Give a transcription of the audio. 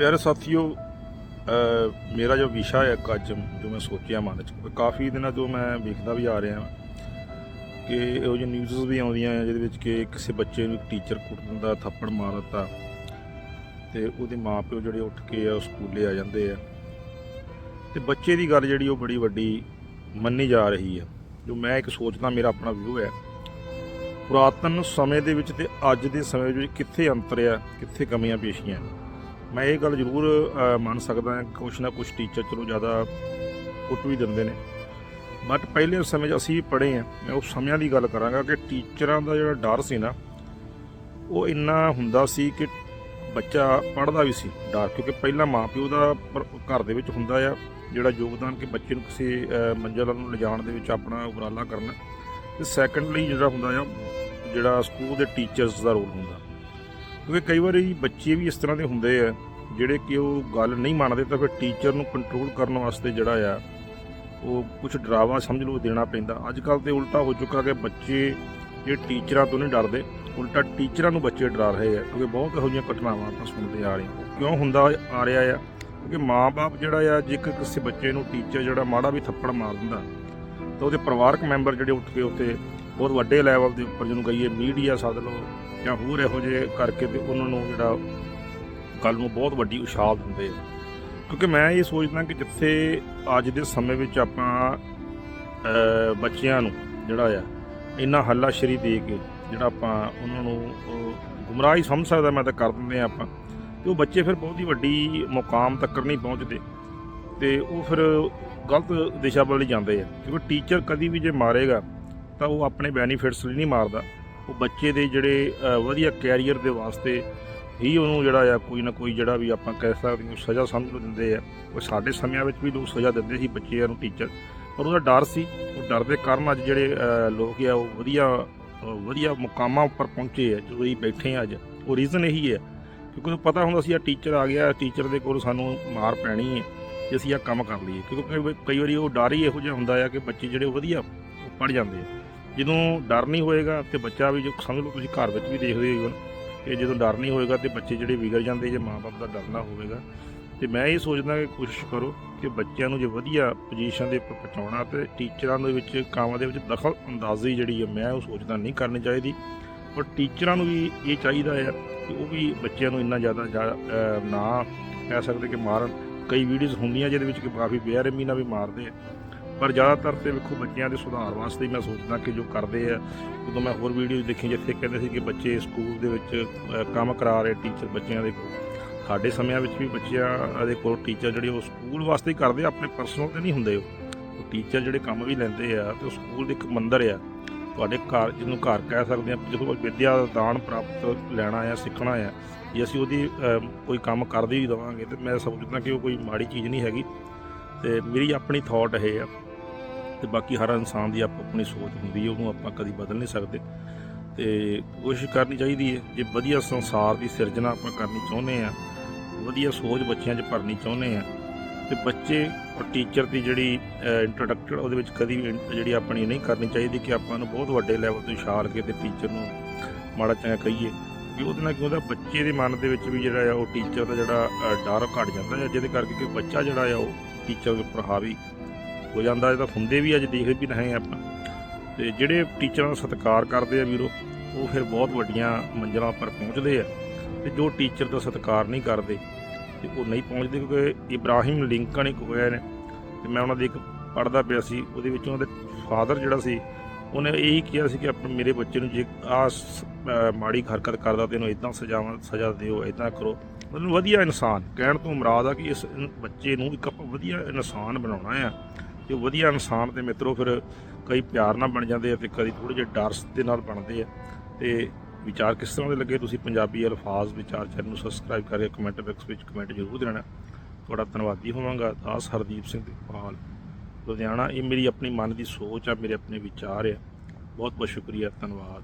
ਪਿਆਰੇ ਸਾਥੀਓ ਮੇਰਾ ਜੋ ਵਿਸ਼ਾ ਹੈ ਅੱਜ ਜੋ ਮੈਂ ਸੋਚਿਆ ਮਨ ਚ ਕਾਫੀ ਦਿਨਾਂ ਤੋਂ ਮੈਂ ਵੇਖਦਾ ਵੀ ਆ ਰਿਹਾ ਕਿ ਇਹੋ ਜਿਹੇ ਨਿਊਜ਼ ਵੀ ਆਉਂਦੀਆਂ ਆ ਜਿਹਦੇ ਵਿੱਚ ਕਿ ਕਿਸੇ ਬੱਚੇ ਨੂੰ ਟੀਚਰ ਕੁੱਟ ਦਿੰਦਾ ਥੱਪੜ ਮਾਰ ਦਿੱਤਾ ਤੇ ਉਹਦੇ ਮਾਪਿਓ ਜਿਹੜੇ ਉੱਠ ਕੇ ਆ, ਉਹ ਸਕੂਲੇ ਆ ਜਾਂਦੇ ਆ। ਤੇ ਬੱਚੇ ਦੀ ਗੱਲ ਜਿਹੜੀ ਉਹ ਬੜੀ ਵੱਡੀ ਮੰਨੀ ਜਾ ਰਹੀ ਹੈ ਜੋ ਮੈਂ ਇੱਕ ਸੋਚਦਾ ਮੇਰਾ ਆਪਣਾ ਵਿਊ ਹੈ, ਪੁਰਾਤਨ ਸਮੇਂ ਦੇ ਵਿੱਚ ਤੇ ਅੱਜ ਦੇ ਸਮੇਂ ਵਿੱਚ ਕਿੱਥੇ ਅੰਤਰ ਆ, ਕਿੱਥੇ ਕਮੀਆਂ ਪੇਸ਼ੀਆਂ ਮੈਂ ਇਹ ਗੱਲ ਜ਼ਰੂਰ ਮੰਨ ਸਕਦਾ ਹਾਂ ਕੁਛ ਨਾ ਕੁਛ ਟੀਚਰ ਚਲੋ ਜ਼ਿਆਦਾ ਕੁੱਟ ਵੀ ਦਿੰਦੇ ਨੇ। ਬਟ ਪਹਿਲੇ ਸਮੇਂ 'ਚ ਅਸੀਂ ਪੜ੍ਹੇ ਆ ਮੈਂ ਉਸ ਸਮਿਆਂ ਦੀ ਗੱਲ ਕਰਾਂਗਾ ਕਿ ਟੀਚਰਾਂ ਦਾ ਜਿਹੜਾ ਡਰ ਸੀ ਨਾ, ਉਹ ਇੰਨਾ ਹੁੰਦਾ ਸੀ ਕਿ ਬੱਚਾ ਪੜ੍ਹਦਾ ਵੀ ਸੀ। ਡਰ, ਕਿਉਂਕਿ ਪਹਿਲਾਂ ਮਾਪਿਓ ਦਾ ਘਰ ਦੇ ਵਿੱਚ ਹੁੰਦਾ ਆ, ਜਿਹੜਾ ਯੋਗਦਾਨ ਕਿ ਬੱਚੇ ਨੂੰ ਕਿਸੇ ਮੰਜ਼ਿਲ ਨੂੰ ਲਿਜਾਣ ਦੇ ਵਿੱਚ ਆਪਣਾ ਉਪਰਾਲਾ ਕਰਨਾ। ਤੇ ਸੈਕੰਡਲੀ ਜਿਹੜਾ ਹੁੰਦਾ ਆ, ਜਿਹੜਾ ਸਕੂਲ ਦੇ ਟੀਚਰਸ ਦਾ ਰੋਲ ਹੁੰਦਾ। ਕਿਉਂਕਿ ਕਈ ਵਾਰੀ ਬੱਚੇ ਵੀ ਇਸ ਤਰ੍ਹਾਂ ਦੇ ਹੁੰਦੇ ਆ ਜਿਹੜੇ ਕਿ ਉਹ ਗੱਲ ਨਹੀਂ ਮੰਨਦੇ ਤਾਂ ਫਿਰ ਟੀਚਰ ਨੂੰ ਕੰਟਰੋਲ ਕਰਨ ਵਾਸਤੇ ਜਿਹੜਾ ਆ, ਉਹ ਕੁਝ ਡਰਾਵਾ ਸਮਝ ਲਓ ਦੇਣਾ ਪੈਂਦਾ। ਅੱਜ ਕੱਲ ਤੇ ਉਲਟਾ ਹੋ ਚੁੱਕਾ ਕਿ ਬੱਚੇ ਇਹ ਟੀਚਰਾਂ ਤੋਂ ਨਹੀਂ ਡਰਦੇ, ਉਲਟਾ ਟੀਚਰਾਂ ਨੂੰ ਬੱਚੇ ਡਰਾ ਰਹੇ ਆ, ਕਿਉਂਕਿ ਬਹੁਤ ਇਹੋ ਜਿਹੀਆਂ ਘਟਨਾਵਾਂ ਆਪਾਂ ਸੁਣਦੇ ਆ ਰਹੇ ਹਾਂ। ਕਿਉਂ ਹੁੰਦਾ ਆ ਰਿਹਾ ਆ? ਕਿਉਂਕਿ ਮਾਪੇ ਜਿਹੜਾ ਆ ਜੇਕਰ ਕਿਸੇ ਬੱਚੇ ਨੂੰ ਟੀਚਰ ਜਿਹੜਾ ਮਾੜਾ ਵੀ ਥੱਪੜ ਮਾਰ ਦਿੰਦਾ, ਤਾਂ ਉਹਦੇ ਪਰਿਵਾਰਕ ਮੈਂਬਰ ਜਿਹੜੇ ਉੱਠ ਕੇ ਉੱਤੇ ਬਹੁਤ ਵੱਡੇ ਲੈਵਲ ਦੇ ਉੱਪਰ ਜਿਹਨੂੰ ਕਹੀਏ ਮੀਡੀਆ ਸੱਦ ਲਓ ਜਾਂ ਹੋਰ ਇਹੋ ਜਿਹੇ ਕਰਕੇ ਤੇ ਉਹਨਾਂ ਨੂੰ ਜਿਹੜਾ ਗੱਲ ਨੂੰ ਬਹੁਤ ਵੱਡੀ ਉਛਾਲ ਦਿੰਦੇ ਆ। ਕਿਉਂਕਿ ਮੈਂ ਇਹ ਸੋਚਦਾ ਕਿ ਜਿੱਥੇ ਅੱਜ ਦੇ ਸਮੇਂ ਵਿੱਚ ਆਪਾਂ ਬੱਚਿਆਂ ਨੂੰ ਜਿਹੜਾ ਆ ਇੰਨਾ ਹੱਲਾਸ਼ੇਰੀ ਦੇ ਕੇ ਜਿਹੜਾ ਆਪਾਂ ਉਹਨਾਂ ਨੂੰ ਅਹ, ਗੁੰਮਰਾਹ ਹੀ ਸਮਝ ਸਕਦਾ ਮੈਂ ਤਾਂ ਕਰ ਦਿੰਦੇ ਆ ਆਪਾਂ। ਤੇ ਉਹ ਬੱਚੇ ਫਿਰ ਬਹੁਤ ਹੀ ਵੱਡੀ ਮੁਕਾਮ ਤੱਕ ਨਹੀਂ ਪਹੁੰਚਦੇ। ਤੇ ਉਹ ਫਿਰ ਗਲਤ ਦਿਸ਼ਾ ਵੱਲ ਜਾਂਦੇ ਆ। ਕਿਉਂਕਿ ਟੀਚਰ ਕਦੀ ਵੀ ਜੇ ਮਾਰੇਗਾ ਤਾਂ ਉਹ ਆਪਣੇ ਬੈਨੀਫਿਟਸ ਲਈ ਨਹੀਂ ਮਾਰਦਾ। ਉਹ ਬੱਚੇ ਦੇ ਜਿਹੜੇ ਵਧੀਆ ਕੈਰੀਅਰ ਦੇ ਵਾਸਤੇ ਹੀ ਉਹਨੂੰ ਜਿਹੜਾ ਆ ਕੋਈ ਨਾ ਕੋਈ ਜਿਹੜਾ ਵੀ ਆਪਾਂ ਕਹਿ ਸਕਦੇ ਹਾਂ, ਸਜ਼ਾ ਸਮਝ ਲਓ ਦਿੰਦੇ ਆ। ਉਹ ਸਾਡੇ ਸਮਿਆਂ ਵਿੱਚ ਵੀ ਲੋਕ ਸਜ਼ਾ ਦਿੰਦੇ ਸੀ ਬੱਚਿਆਂ ਨੂੰ ਟੀਚਰ ਪਰ ਉਹਦਾ ਡਰ ਸੀ। ਉਹ ਡਰ ਦੇ ਕਾਰਨ ਅੱਜ ਜਿਹੜੇ ਲੋਕ ਆ, ਉਹ ਵਧੀਆ ਵਧੀਆ ਮੁਕਾਮਾਂ ਉੱਪਰ ਪਹੁੰਚੇ ਆ, ਜਦੋਂ ਇਹ ਬੈਠੇ ਆ ਅੱਜ। ਉਹ ਰੀਜ਼ਨ ਇਹੀ ਹੈ ਕਿਉਂਕਿ ਉਹਨੂੰ ਪਤਾ ਹੁੰਦਾ ਸੀ ਆ ਟੀਚਰ ਆ ਗਿਆ ਟੀਚਰ ਦੇ ਕੋਲ ਸਾਨੂੰ ਮਾਰ ਪੈਣੀ ਹੈ ਜੇ ਅਸੀਂ ਆ ਕੰਮ ਕਰ ਲਈਏ। ਕਿਉਂਕਿ ਕਈ ਵਾਰੀ ਉਹ ਡਰ ਹੀ ਇਹੋ ਜਿਹਾ ਹੁੰਦਾ ਆ ਕਿ ਬੱਚੇ ਜਿਹੜੇ ਉਹ ਵਧੀਆ ਪੜ ਜਾਂਦੇ ਆ। ਜਦੋਂ ਡਰ ਨਹੀਂ ਹੋਏਗਾ, ਤੇ ਬੱਚਾ ਵੀ ਜੋ ਸਮਝ ਲਓ, ਤੁਸੀਂ ਘਰ ਵਿੱਚ ਵੀ ਦੇਖਦੇ ਹੋ ਕਿ ਜਦੋਂ ਡਰ ਨਹੀਂ ਹੋਏਗਾ ਤੇ ਬੱਚੇ ਜਿਹੜੇ ਵਿਗੜ ਜਾਂਦੇ, ਜੇ ਮਾਪੇ ਦਾ ਡਰ ਨਾ ਹੋਵੇਗਾ। ਤੇ ਮੈਂ ਇਹ ਸੋਚਦਾ ਕਿ ਕੋਸ਼ਿਸ਼ ਕਰੋ ਕਿ ਬੱਚਿਆਂ ਨੂੰ ਜੇ ਵਧੀਆ ਪੋਜੀਸ਼ਨ ਦੇ ਉੱਪਰ ਪਹੁੰਚਾਉਣਾ ਤੇ ਟੀਚਰਾਂ ਦੇ ਵਿੱਚ ਕੰਮਾਂ ਦੇ ਵਿੱਚ ਦਖਲ ਅੰਦਾਜ਼ੀ ਜਿਹੜੀ ਹੈ ਮੈਂ ਉਹ ਸੋਚਦਾ ਨਹੀਂ ਕਰਨੀ ਚਾਹੀਦੀ। ਪਰ ਟੀਚਰਾਂ ਨੂੰ ਵੀ ਇਹ ਚਾਹੀਦਾ ਹੈ ਕਿ ਉਹ ਵੀ ਬੱਚਿਆਂ ਨੂੰ ਇੰਨਾ ਜ਼ਿਆਦਾ ਜਾ- ਨਾ ਕਹਿ ਸਕਦੇ ਕਿ ਮਾਰਨ। ਕਈ ਵੀਡੀਓਜ਼ ਹੁੰਦੀਆਂ ਜਿਹਦੇ ਵਿੱਚ ਕਿ ਕਾਫੀ ਬੇਅਰਮੀ ਨਾਲ ਵੀ ਮਾਰਦੇ ਆ। ਪਰ ਜ਼ਿਆਦਾਤਰ ਤੇ ਵੇਖੋ ਬੱਚਿਆਂ ਦੇ ਸੁਧਾਰ ਵਾਸਤੇ ਮੈਂ ਸੋਚਦਾ ਕਿ ਜੋ ਕਰਦੇ ਆ ਉਦੋਂ ਮੈਂ ਹੋਰ ਵੀਡੀਓਜ਼ ਦੇਖੀ ਜਿੱਥੇ ਕਹਿੰਦੇ ਸੀ ਕਿ ਬੱਚੇ ਸਕੂਲ ਦੇ ਵਿੱਚ ਕੰਮ ਕਰਾ ਰਹੇ ਟੀਚਰ ਬੱਚਿਆਂ ਦੇ ਕੋਲ। ਸਾਡੇ ਸਮਿਆਂ ਵਿੱਚ ਵੀ ਬੱਚਿਆਂ ਦੇ ਕੋਲ ਟੀਚਰ ਜਿਹੜੇ ਉਹ ਸਕੂਲ ਵਾਸਤੇ ਹੀ ਕਰਦੇ ਆਪਣੇ ਪਰਸਨਲ ਤੇ ਨਹੀਂ ਹੁੰਦੇ ਉਹ। ਟੀਚਰ ਜਿਹੜੇ ਕੰਮ ਵੀ ਲੈਂਦੇ ਆ ਤੇ ਉਹ ਸਕੂਲ ਦੇ ਇੱਕ ਮੰਦਰ ਆ। ਤੁਹਾਡੇ ਘਰ, ਜਿਹਨੂੰ ਘਰ ਕਹਿ ਸਕਦੇ ਆ ਜਦੋਂ ਵਿਦਿਆ ਦਾ ਦਾਨ ਪ੍ਰਾਪਤ ਲੈਣਾ ਆ, ਸਿੱਖਣਾ ਆ, ਜੇ ਅਸੀਂ ਉਹਦੀ ਕੋਈ ਕੰਮ ਕਰਦੇ ਹੀ ਦੇਵਾਂਗੇ ਤੇ ਮੈਂ ਸਮਝਦਾ ਕਿ ਉਹ ਕੋਈ ਮਾੜੀ ਚੀਜ਼ ਨਹੀਂ ਹੈਗੀ। ਤੇ ਮੇਰੀ ਆਪਣੀ ਥਾਟ ਇਹ ਆ ਤੇ ਬਾਕੀ ਹਰ ਇਨਸਾਨ ਦੀ ਆਪੋ ਆਪਣੀ ਸੋਚ ਹੁੰਦੀ ਹੈ ਉਹਨੂੰ ਆਪਾਂ ਕਦੀ ਬਦਲ ਨਹੀਂ ਸਕਦੇ। ਤੇ ਕੋਸ਼ਿਸ਼ ਕਰਨੀ ਚਾਹੀਦੀ ਹੈ ਜੇ ਵਧੀਆ ਸੰਸਾਰ ਦੀ ਸਿਰਜਣਾ ਆਪਾਂ ਕਰਨੀ ਚਾਹੁੰਦੇ ਆ ਵਧੀਆ ਸੋਚ ਬੱਚਿਆਂ 'ਚ ਭਰਨੀ ਚਾਹੁੰਦੇ ਆ ਤੇ ਬੱਚੇ ਔਰ ਟੀਚਰ ਦੀ ਜਿਹੜੀ ਇੰਟਰੋਡਕਟਡ ਉਹਦੇ ਵਿੱਚ ਕਦੀ ਵੀ ਜਿਹੜੀ ਆਪਣੀ ਨਹੀਂ ਕਰਨੀ ਚਾਹੀਦੀ ਕਿ ਆਪਾਂ ਨੂੰ ਬਹੁਤ ਵੱਡੇ ਲੈਵਲ ਤੋਂ ਛਾਲ ਕੇ ਤੇ ਟੀਚਰ ਨੂੰ ਮਾੜਾ ਚੰਗਾ ਕਹੀਏ ਕਿ ਉਹਦੇ ਨਾਲ ਕੀ ਹੁੰਦਾ ਬੱਚੇ ਦੇ ਮਨ ਦੇ ਵਿੱਚ ਵੀ ਜਿਹੜਾ ਆ ਉਹ ਟੀਚਰ ਦਾ ਜਿਹੜਾ ਅ, ਡਰ ਘਟ ਜਾਂਦਾ ਹੈ ਜਿਹਦੇ ਕਰਕੇ ਕਿ ਬੱਚਾ ਜਿਹੜਾ ਆ ਉਹ ਟੀਚਰ ਦੇ ਉੱਪਰ ਹਾਵੀ ਹੋ ਜਾਂਦਾ ਇਹਦਾ ਹੁੰਦੇ ਵੀ ਅੱਜ ਦੇਖਦੇ ਵੀ ਰਹੇ ਆਪਾਂ। ਤੇ ਜਿਹੜੇ ਟੀਚਰਾਂ ਦਾ ਸਤਿਕਾਰ ਕਰਦੇ ਆ ਵੀਰੋ, ਉਹ ਫਿਰ ਬਹੁਤ ਵੱਡੀਆਂ ਮੰਜ਼ਿਲਾਂ ਉੱਪਰ ਪਹੁੰਚਦੇ ਆ। ਤੇ ਜੋ ਟੀਚਰ ਦਾ ਸਤਿਕਾਰ ਨਹੀਂ ਕਰਦੇ, ਤੇ ਉਹ ਨਹੀਂ ਪਹੁੰਚਦੇ ਕਿਉਂਕਿ ਇਬਰਾਹਿਮ ਲਿੰਕਨ ਇੱਕ ਹੋਇਆ ਨੇ ਤੇ ਮੈਂ ਉਹਨਾਂ ਦੇ ਇੱਕ ਪੜਦਾ ਪਿਆ ਸੀ, ਉਹਦੇ ਵਿੱਚ ਉਹਨਾਂ ਦੇ ਫਾਦਰ ਜਿਹੜਾ ਸੀ, ਉਹਨੇ ਇਹੀ ਕਿਹਾ ਸੀ ਕਿ ਆਪਣੇ ਮੇਰੇ ਬੱਚੇ ਨੂੰ ਜੇ ਆ ਮਾੜੀ ਹਰਕਤ ਕਰਦਾ ਤੇ ਇਹਨੂੰ ਇਦਾਂ ਸਜ਼ਾਵਾਂ, ਸਜ਼ਾ ਦਿਓ ਇਦਾਂ ਕਰੋ। ਮਤਲਬ ਵਧੀਆ ਇਨਸਾਨ, ਕਹਿਣ ਤੋਂ ਮਰਾਦ ਆ ਕਿ ਇਸ ਬੱਚੇ ਨੂੰ ਇੱਕ ਆਪਾਂ ਵਧੀਆ ਇਨਸਾਨ ਬਣਾਉਣਾ ਆ। ਤੇ ਉਹ ਵਧੀਆ ਇਨਸਾਨ ਤੇ ਮਿੱਤਰੋ ਫਿਰ ਕਈ ਪਿਆਰ ਨਾਲ ਬਣ ਜਾਂਦੇ ਆ ਤੇ ਕਦੀ ਥੋੜੇ ਜਿਹੇ ਡਰਸ ਦੇ ਨਾਲ ਬਣਦੇ ਆ। ਤੇ ਵਿਚਾਰ ਕਿਸ ਤਰ੍ਹਾਂ ਦੇ ਲੱਗੇ ਤੁਸੀਂ ਪੰਜਾਬੀ ਅਲਫਾਜ਼ ਵਿਚਾਰ ਚੈਨਲ ਨੂੰ ਸਬਸਕ੍ਰਾਈਬ ਕਰਕੇ ਕਮੈਂਟ ਬਾਕਸ ਵਿੱਚ ਕਮੈਂਟ ਜ਼ਰੂਰ ਦੇਣਾ। ਤੁਹਾਡਾ ਧੰਨਵਾਦੀ ਹੋਵਾਂਗਾ। ਦਾਸ ਹਰਦੀਪ ਸਿੰਘ ਪਾਲ ਲੁਧਿਆਣਾ। ਇਹ ਮੇਰੀ ਆਪਣੀ ਮਨ ਦੀ ਸੋਚ ਆ, ਮੇਰੇ ਆਪਣੇ ਵਿਚਾਰ ਆ। ਬਹੁਤ ਬਹੁਤ ਸ਼ੁਕਰੀਆ, ਧੰਨਵਾਦ।